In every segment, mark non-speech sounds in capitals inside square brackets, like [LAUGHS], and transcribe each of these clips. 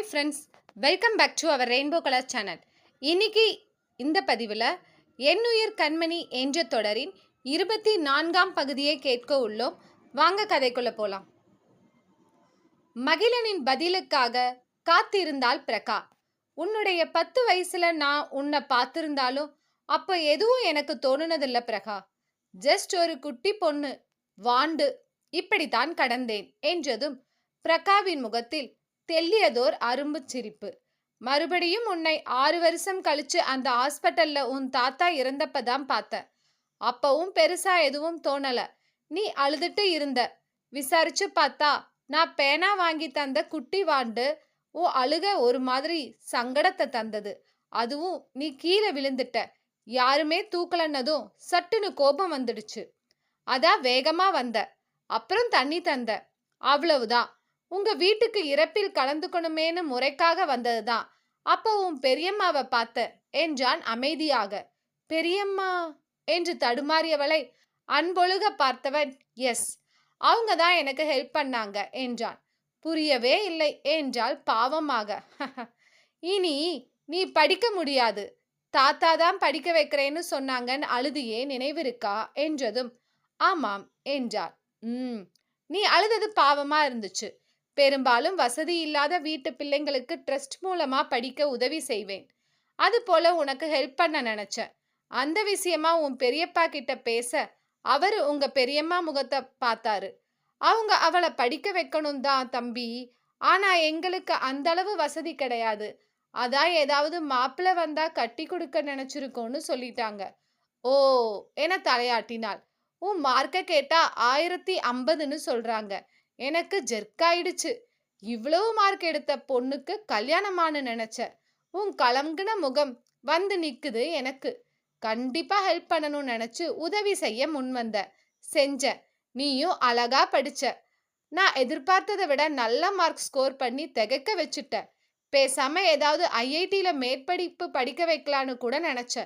Hi friends welcome back to our rainbow colour channel இன்னைக்கு இந்த பதிவில் என்னுயிர் கண்மணி என்ற தொடரின் இருபத்தி நான்காம் பகுதியை கேட்க உள்ளோம். வாங்க கதைக்குள்ள போலாம். மகிழனின் பதிலுக்காக காத்திருந்தால் பிரகா. உன்னுடைய பத்து வயசுல நான் உன்னை பார்த்திருந்தாலும் அப்போ எதுவும் எனக்கு தோணுனதில்ல பிரகா. ஜஸ்ட் ஒரு குட்டி பொண்ணு வாண்டு இப்படித்தான் கடந்தேன் என்றதும் பிரகாவின் முகத்தில் தெல்லியதோர் அரும்பு சிரிப்பு. மறுபடியும் உன்னை ஆறு வருஷம் கழிச்சு அந்த ஹாஸ்பிட்டல்ல உன் தாத்தா இறந்தப்பதான் பார்த்த அப்பவும் பெருசா எதுவும் தோணல. நீ அழுதுட்டு இருந்த. விசாரிச்சு பார்த்தா நான் பேனா வாங்கி தந்த குட்டி வாண்டு ஓ அழுக ஒரு மாதிரி சங்கடத்தை தந்தது. அதுவும் நீ கீழே விழுந்துட்ட. யாருமே தூக்கலன்னதும் சட்டுன்னு கோபம் வந்துடுச்சு. அதான் வேகமா வந்த. அப்புறம் தண்ணி தந்த. அவ்வளவுதான். உங்க வீட்டுக்கு இறப்பில் கலந்துக்கணுமேனு முறைக்காக வந்ததுதான். அப்போ உன் பெரியம்மாவை பார்த்த என்றான் அமைதியாக. பெரியம்மா என்று தடுமாறியவளை அன்பொழுக பார்த்தவன் எஸ் அவங்க தான் எனக்கு ஹெல்ப் பண்ணாங்க என்றான். புரியவே இல்லை என்றால் பாவமாக. [LAUGHS] இனி நீ படிக்க முடியாது. தாத்தா தான் படிக்க வைக்கிறேன்னு சொன்னாங்கன்னு அழுதியே நினைவிருக்கா? என்றதும் ஆமாம் என்றார் ம் நீ அழுதது பாவமா இருந்துச்சு. பெரும்பாலும் வசதி இல்லாத வீட்டு பிள்ளைங்களுக்கு ட்ரஸ்ட் மூலமா படிக்க உதவி செய்வேன். அது போல உனக்கு ஹெல்ப் பண்ண நினைச்சேன். அந்த விஷயமா உன் பெரியப்பா கிட்ட பேச அவரு உங்க பெரியம்மா முகத்தை பார்த்தாரு. அவங்க அவளை படிக்க வைக்கணும் தான் தம்பி. ஆனா எங்களுக்கு அந்த அளவு வசதி கிடையாது. அதான் ஏதாவது மாப்பிள்ளை வந்தா கட்டி கொடுக்க நினைச்சிருக்கோன்னு சொல்லிட்டாங்க. ஓ என தலையாட்டினாள். உன் மார்க்க கேட்டா ஆயிரத்தி ஐம்பதுன்னு சொல்றாங்க. எனக்கு ஜெர்க்காயிடுச்சு இவ்வளவு மார்க் எடுத்த பொண்ணுக்கு கல்யாணமானு நினைச்ச. உன் கலங்குன முகம் வந்து நிக்குது எனக்கு. கண்டிப்பா ஹெல்ப் பண்ணணும்னு நினைச்சு உதவி செய்ய முன் வந்த. செஞ்ச. நீயும் அழகா படிச்ச. நான் எதிர்பார்த்ததை விட நல்ல மார்க் ஸ்கோர் பண்ணி திகைக்க வச்சுட்ட. பேசாம ஏதாவது ஐஐடியில மேற்படிப்பு படிக்க வைக்கலான்னு கூட நினைச்ச.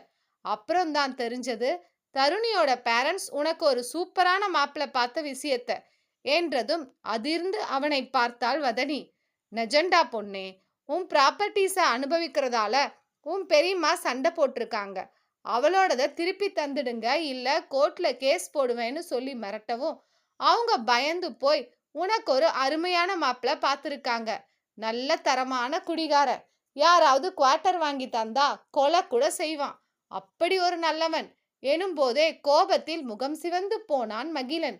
அப்புறம் தான் தெரிஞ்சது தருணியோட பேரண்ட்ஸ் உனக்கு ஒரு சூப்பரான மாப்பிள்ளை பார்த்த விஷயத்த. என்றதும் அதிர்ந்து அவனை பார்த்தாள் வதனி. நெஜண்டா பொண்ணே உன் ப்ராப்பர்ட்டிஸை அனுபவிக்கிறதால உன் பெரியம்மா சண்டை போட்டிருக்காங்க. அவளோடத திருப்பி தந்துடுங்க இல்ல கோர்ட்ல கேஸ் போடுவேன்னு சொல்லி மிரட்டவும் அவங்க பயந்து போய் உனக்கு ஒரு அருமையான மாப்பிள்ளை பார்த்துருக்காங்க நல்ல தரமான குடிகாரன் யாராவது குவார்ட்டர் வாங்கி தந்தா கொலை கூட செய்வான். அப்படி ஒரு நல்லவன். எனும் போதே கோபத்தில் முகம் சிவந்து போனான் மகிழன்.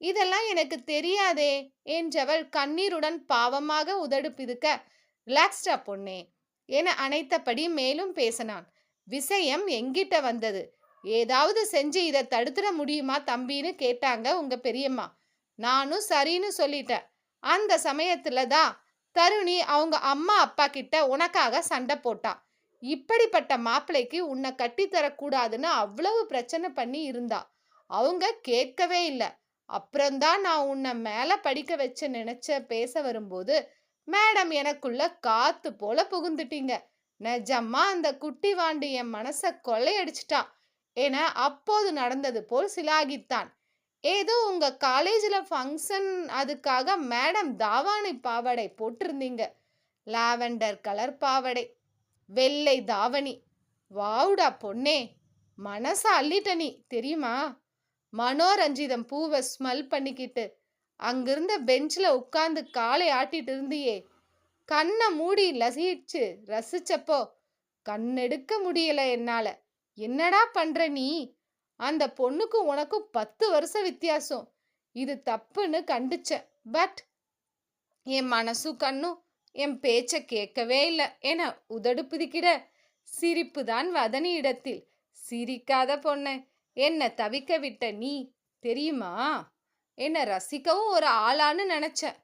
இதெல்லாம் எனக்கு தெரியாதே என்றவள் கண்ணீருடன் பாவமாக உதடு பிதுக்க ரிலாக்ஸ்டா பொண்ணே என அனைத்தபடி மேலும் பேசினான். விஷயம் எங்கிட்ட வந்தது? ஏதாவது செஞ்சு இதை தடுத்துட முடியுமா தம்பின்னு கேட்டாங்க உங்க பெரியம்மா. நானும் சரின்னு சொல்லிட்டேன். அந்த சமயத்துல தான் தருணி அவங்க அம்மா அப்பா கிட்ட உனக்காக சண்டை போட்டா. இப்படிப்பட்ட மாப்பிள்ளைக்கு உன்னை கட்டித்தரக்கூடாதுன்னு அவ்வளவு பிரச்சனை பண்ணி இருந்தா. அவங்க கேட்கவே இல்லை. அப்புறம்தான் நான் உன்னை மேலே படிக்க வச்ச நினைச்ச பேச வரும்போது மேடம் எனக்குள்ள காத்து போல புகுந்துட்டீங்க. நிஜமா அந்த குட்டி வாண்டு என் மனசை கொள்ளையடிச்சிட்டான் என அப்போது நடந்தது போல் சிலாகித்தான். ஏதோ உங்க காலேஜில் ஃபங்க்ஷன் அதுக்காக மேடம் தாவாணி பாவாடை போட்டிருந்தீங்க. லாவெண்டர் கலர் பாவாடை வெள்ளை தாவணி. வாவுடா பொண்ணே. மனசை அள்ளிட்ட நீ தெரியுமா? மனோரஞ்சிதம் பூவை ஸ்மெல் பண்ணிக்கிட்டு அங்கிருந்த பெஞ்சில் உட்காந்து காலை ஆட்டிட்டு இருந்தியே. கண்ணை மூடி லசிச்சு ரசிச்சப்போ கண்ணெடுக்க முடியல என்னால. என்னடா பண்ற நீ? அந்த பொண்ணுக்கும் உனக்கும் பத்து வருஷம் வித்தியாசம். இது தப்புன்னு கண்டுச்சேன். பட் என் மனசு கண்ணும் என் பேச்ச கேட்கவே இல்லை. என உதடு பிதிக்கிட சிரிப்பு தான் வதனி இடத்தில். சிரிக்காத பொண்ணு என்ன தவிக்க விட்ட நீ தெரியுமா? என்ன ரசிக்கவும் ஒரு ஆளான்னு நினைச்சேன்.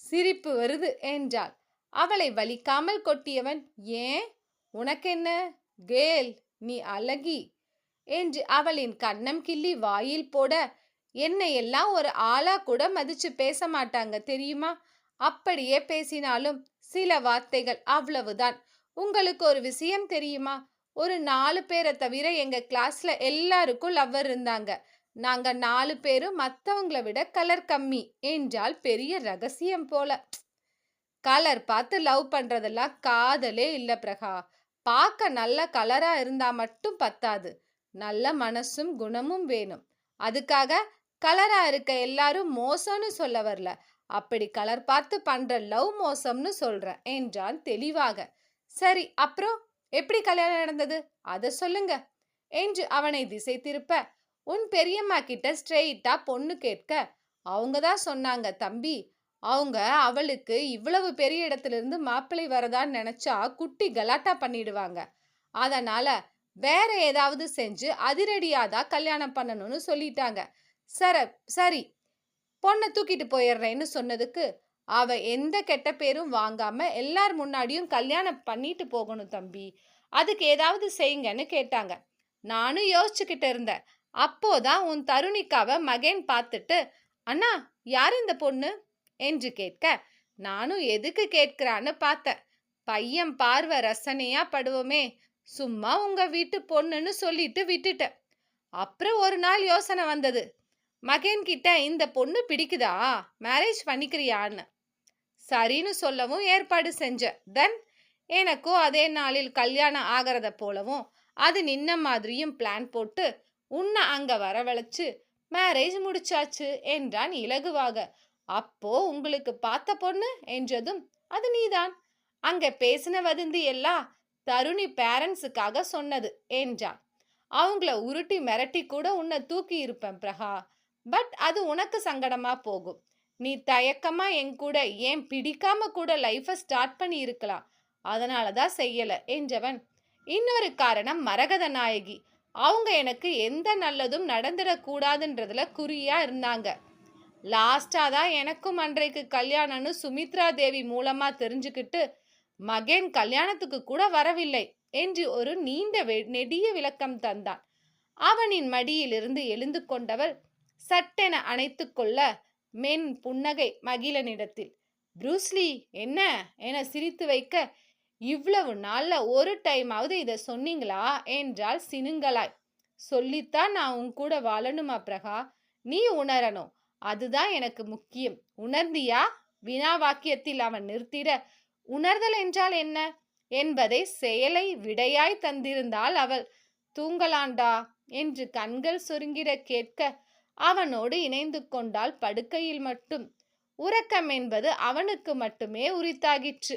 சிரிப்பு வருது என்றாள். அவளை வலிக்காமல் கொட்டியவன் ஏன்? உனக்கென்ன? கேல் நீ அழகி என்று அவளின் கன்னம் கிள்ளி வாயில் போட என்னை எல்லாம் ஒரு ஆளா கூட மதிச்சு பேச மாட்டாங்க தெரியுமா? அப்படியே பேசினாலும் சில வார்த்தைகள் அவ்வளவுதான். உங்களுக்கு ஒரு விஷயம் தெரியுமா? ஒரு நாலு பேரை தவிர எங்க கிளாஸ்ல எல்லாருக்கும் லவ்வர் இருந்தாங்க. நாங்க நாலு பேரும் மத்தவங்கள விட கலர் கம்மி என்றால் பெரிய ரகசியம் போல. கலர் பார்த்து லவ் பண்றதெல்லாம் காதலே இல்ல பிரகா. பார்க்க நல்ல கலரா இருந்தா மட்டும் பத்தாது. நல்ல மனசும் குணமும் வேணும். அதுக்காக கலரா இருக்க எல்லாரும் மோசம்னு சொல்ல வரல. அப்படி கலர் பார்த்து பண்ற லவ் மோசம்னு சொல்றேன் என்றான் தெளிவாக. சரி அப்புறம்? எப்படி கல்யாணம் நடந்தது? அதை சொல்லுங்க. என்று அவனை திசை திருப்ப உன் பெரியம்மா கிட்ட ஸ்ட்ரெயிட்டா பொண்ணு கேட்க அவங்க தான் சொன்னாங்க தம்பி. அவங்க அவளுக்கு இவ்வளவு பெரிய இடத்துல இருந்து மாப்பிள்ளை வரதான்னு நினைச்சா குட்டி கலாட்டா பண்ணிடுவாங்க. அதனால வேற ஏதாவது செஞ்சு அதிரடியாதான் கல்யாணம் பண்ணணும்னு சொல்லிட்டாங்க. சர சரி பொண்ணை தூக்கிட்டு போயிடுறேன்னு சொன்னதுக்கு அவ எந்த கெட்ட பேரும் வாங்காம எல்லார் முன்னாடியும் கல்யாணம் பண்ணிட்டு போகணும் தம்பி. அதுக்கு ஏதாவது செய்யுங்கன்னு கேட்டாங்க. நானும் யோசிச்சுக்கிட்டு இருந்தேன். அப்போதான் உன் தருணிக்காவ மகன் பார்த்துட்டு அண்ணா யார் இந்த பொண்ணு? என்று கேட்க நானும் எதுக்கு கேட்கிறான்னு பார்த்தேன். பையன் பார்வை ரசனையா படுவோமே. சும்மா உங்க வீட்டு பொண்ணுன்னு சொல்லிட்டு விட்டுட்டேன். அப்புறம் ஒரு நாள் யோசனை வந்தது. மகன் கிட்ட இந்த பொண்ணு பிடிக்குதா? மேரேஜ் பண்ணிக்கிறியான்னு? சரின்னு சொல்லவும் ஏற்பாடு செஞ்சேன் தென் எனக்கும் அதே நாளில் கல்யாணம் ஆகிறத போலவும் அது நின்ன மாதிரியும் பிளான் போட்டு உன்னை அங்க வரவழைச்சு மேரேஜ் முடிச்சாச்சு என்றான் இலகுவாக. அப்போ உங்களுக்கு பார்த்த பொண்ணு? என்றதும் அது நீதான். அங்க பேசின வதந்தி எல்லாம் தருணி பேரண்ட்ஸுக்காக சொன்னது என்றான். அவங்கள உருட்டி மிரட்டி கூட உன்னை தூக்கி இருப்பேன் பிரகா பட் அது உனக்கு சங்கடமா போகும். நீ தயக்கமா என் கூட ஏன் பிடிக்காம கூட லைஃபை ஸ்டார்ட் பண்ணி இருக்கலாம். அதனாலதான் செய்யலை என்றவன். இன்னொரு காரணம் மரகத நாயகி. அவங்க எனக்கு எந்த நல்லதும் நடந்துடக்கூடாதுன்றதுல குறியா இருந்தாங்க. லாஸ்டாக தான் எனக்கும் அன்றைக்கு கல்யாணம்னு சுமித்ரா தேவி மூலமாக தெரிஞ்சுக்கிட்டு மகன் கல்யாணத்துக்கு கூட வரவில்லை என்று ஒரு நீண்ட வெ- நெடிய விளக்கம் தந்தான். அவனின் மடியிலிருந்து எழுந்து கொண்டவள் சட்டென அணைத்து கொள்ள மென் புன்னகை மகிழனிடத்தில் ப்ரூஸ்லி என்ன என சிரித்து வைக்க இவ்வளவு நாள்ல ஒரு டைமாவது இதை சொன்னீங்களா என்றால் சினுங்களாய். சொல்லித்தான் நான் உன் கூட வாழணுமா பிரகா? நீ உணரணும். அதுதான் எனக்கு முக்கியம். உணர்ந்தியா வினா வாக்கியத்தில் அவன் நிறுத்திட உணர்தல் என்றால் என்ன என்பதை செயலை விடையாய் தந்திருந்தால் அவள். தூங்கலாண்டா என்று கண்கள் சுருங்கிட கேட்க அவனோடு இணைந்து கொண்டால் படுக்கையில் மட்டும். உறக்கம் என்பது அவனுக்கு மட்டுமே உரித்தாகிற்று.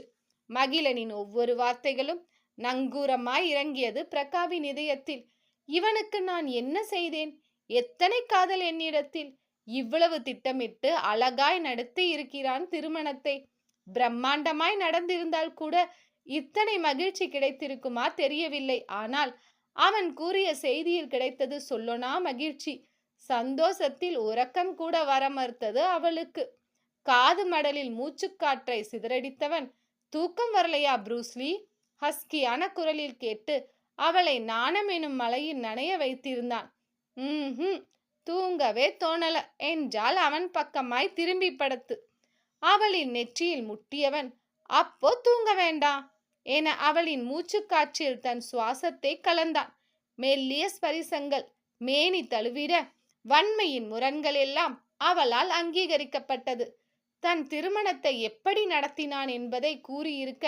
மகிழனின் ஒவ்வொரு வார்த்தைகளும் நங்கூரமாய் இறங்கியது பிரகாவின் இதயத்தில். இவனுக்கு நான் என்ன செய்தேன்? எத்தனை காதல் என்னிடத்தில்? இவ்வளவு திட்டமிட்டு அழகாய் நடத்தி இருக்கிறான் திருமணத்தை. பிரம்மாண்டமாய் நடந்திருந்தால் கூட இத்தனை மகிழ்ச்சி கிடைத்திருக்குமா தெரியவில்லை. ஆனால் அவன் கூறிய செய்தியில் கிடைத்தது சொல்லனா மகிழ்ச்சி. சந்தோஷத்தில் உறக்கம் கூட வர மறுத்தது அவளுக்கு. காது மடலில் மூச்சுக்காற்றை சிதறடித்தவன் தூக்கம் வரலையா ப்ரூஸ்லி ஹஸ்கியான குரலில் கேட்டு அவளை நாணம் எனும் மலையில் நனைய வைத்திருந்தான். ம் தூங்கவே தோணல என்றால் அவன் பக்கமாய் திரும்பி படுத்து. அவளின் நெற்றியில் முட்டியவன் அப்போ தூங்க வேண்டாம் என அவளின் மூச்சுக்காற்றில் தன் சுவாசத்தை கலந்தான். மெல்லிய ஸ்பரிசங்கள் மேனி தழுவிட வன்மையின் முரண்கள் எல்லாம் அவளால் அங்கீகரிக்கப்பட்டது. தன் திருமணத்தை எப்படி நடத்தினான் என்பதை கூறியிருக்க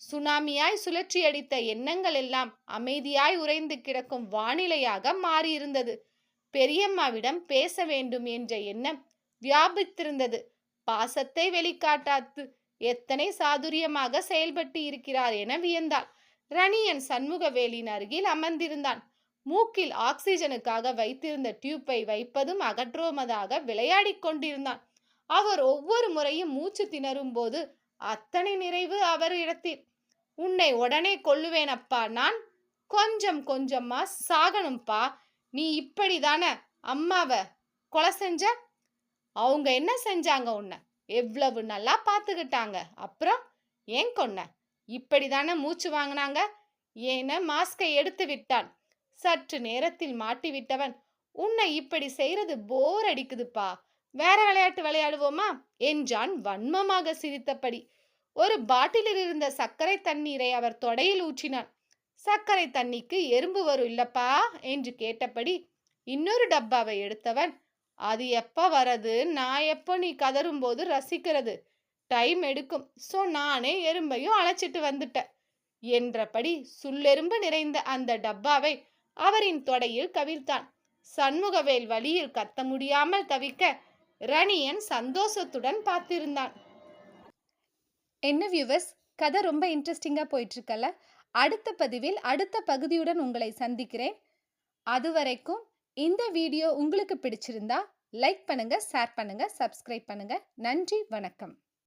சுனாமியாய் சுழற்சியடித்த எண்ணங்கள் எல்லாம் அமைதியாய் உறைந்து கிடக்கும் வானிலையாக மாறியிருந்தது. பெரியம்மாவிடம் பேச வேண்டும் என்ற எண்ணம் வியாபித்திருந்தது. பாசத்தை வெளிக்காட்டாத்து எத்தனை சாதுரியமாக செயல்பட்டு இருக்கிறார் என வியந்தாள். ரணியன் சண்முகவேலின் அருகில் அமர்ந்திருந்தான். மூக்கில் ஆக்சிஜனுக்காக வைத்திருந்த டியூப்பை வைப்பதும் அகற்றுவதாக விளையாடிக் கொண்டிருந்தான். அவர் ஒவ்வொரு முறையும் மூச்சு திணறும் போது அத்தனை நிறைவு அவர் இடத்தில். உன்னை உடனே கொல்லுவேன் அப்பா நான் கொஞ்சம் கொஞ்சமா சாகணும்ப்பா நீ இப்படிதானே அம்மாவை கொலை செஞ்ச? அவங்க என்ன செஞ்சாங்க உன்னை? எவ்வளவு நல்லா பார்த்துக்கிட்டாங்க. அப்புறம் ஏன் கொன்ன? இப்படிதானே மூச்சு வாங்கினாங்க? ஏன மாஸ்கை எடுத்து விட்டான். சற்று நேரத்தில் மாட்டி விட்டவன் உன்னை இப்படி செய்யறது போர் அடிக்குதுப்பா. வேற விளையாட்டு விளையாடுவோமா? என்றான் வன்மமாக சிரித்தபடி. ஒரு பாட்டிலில் இருந்த சர்க்கரை தண்ணீரை அவர் தொடையில் ஊற்றினான். சர்க்கரை தண்ணிக்கு எறும்பு வரும் இல்லப்பா? என்று கேட்டபடி இன்னொரு டப்பாவை எடுத்தவன் அது எப்ப வரது நான் எப்போ நீ கதறும்போது ரசிக்கிறது? டைம் எடுக்கும். ஸோ நானே எறும்பையும் அழைச்சிட்டு வந்துட்டேன். என்றபடி சுள்ளெரும்பு நிறைந்த அந்த டப்பாவை அவரின் தொடையில் கவிழ்த்தான். சண்முகவேல் வழியில் கத்த முடியாமல் தவிக்க ரணியன் சந்தோஷத்துடன் பார்த்திருந்தான். என்ன வியூவர்ஸ் கதை ரொம்ப இன்ட்ரெஸ்டிங்காக போயிட்டுருக்கல அடுத்த பதிவில் அடுத்த பகுதியுடன் உங்களை சந்திக்கிறேன். அது வரைக்கும் இந்த வீடியோ உங்களுக்கு பிடிச்சிருந்தா லைக் பண்ணுங்க ஷேர் பண்ணுங்க சப்ஸ்கிரைப் பண்ணுங்க. நன்றி வணக்கம்.